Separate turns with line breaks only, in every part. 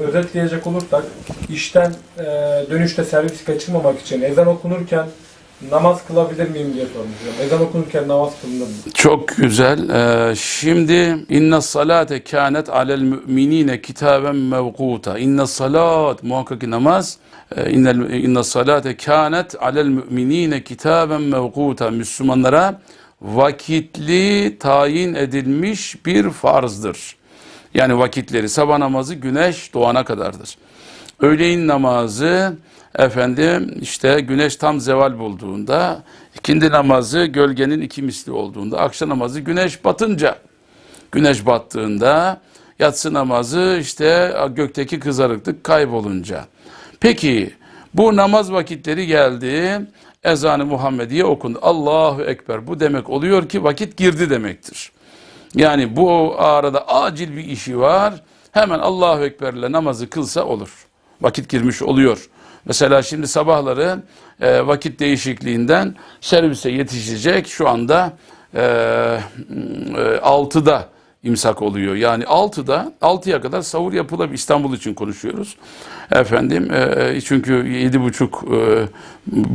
Özetleyecek olursak işten e, dönüşte servis kaçırmamak için ezan okunurken namaz kılabilir miyim diye sormuşum. Ezan okunurken namaz kılınır mı?
Çok güzel. Ee, şimdi inna salate kânet alel müminine kitaben mevkuta. İnna salat muhakkak namaz e, innel inna salate kânet alel müminine kitaben mevkuta. Müslümanlara vakitli tayin edilmiş bir farzdır. Yani vakitleri sabah namazı güneş doğana kadardır. Öğleyin namazı efendim işte güneş tam zeval bulduğunda, ikindi namazı gölgenin iki misli olduğunda, akşam namazı güneş batınca, güneş battığında, yatsı namazı işte gökteki kızarıklık kaybolunca. Peki bu namaz vakitleri geldi, ezanı Muhammediye okundu. Allahu Ekber. Bu demek oluyor ki vakit girdi demektir. Yani bu arada acil bir işi var. Hemen Allahu Ekber'le namazı kılsa olur. Vakit girmiş oluyor. Mesela şimdi sabahları e, vakit değişikliğinden servise yetişecek. Şu anda e, e, 6'da imsak oluyor. Yani 6'da 6'ya kadar sahur yapılabilir. İstanbul için konuşuyoruz. Efendim e, çünkü 7.30 e,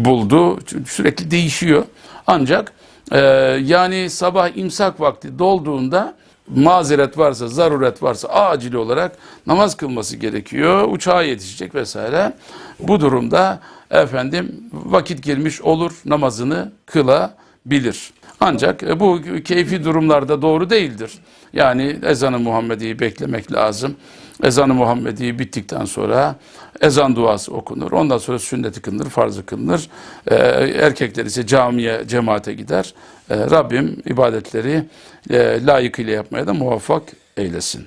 buldu. Sürekli değişiyor. Ancak ee, yani sabah imsak vakti dolduğunda mazeret varsa, zaruret varsa acil olarak namaz kılması gerekiyor. Uçağa yetişecek vesaire. Bu durumda efendim vakit girmiş olur namazını kılabilir. Ancak e, bu keyfi durumlarda doğru değildir. Yani ezanı Muhammedi'yi beklemek lazım. Ezanı Muhammedi bittikten sonra ezan duası okunur. Ondan sonra sünneti kılınır, farzı kılınır. Ee, erkekler ise camiye, cemaate gider. Ee, Rabbim ibadetleri e, layıkıyla yapmaya da muvaffak eylesin.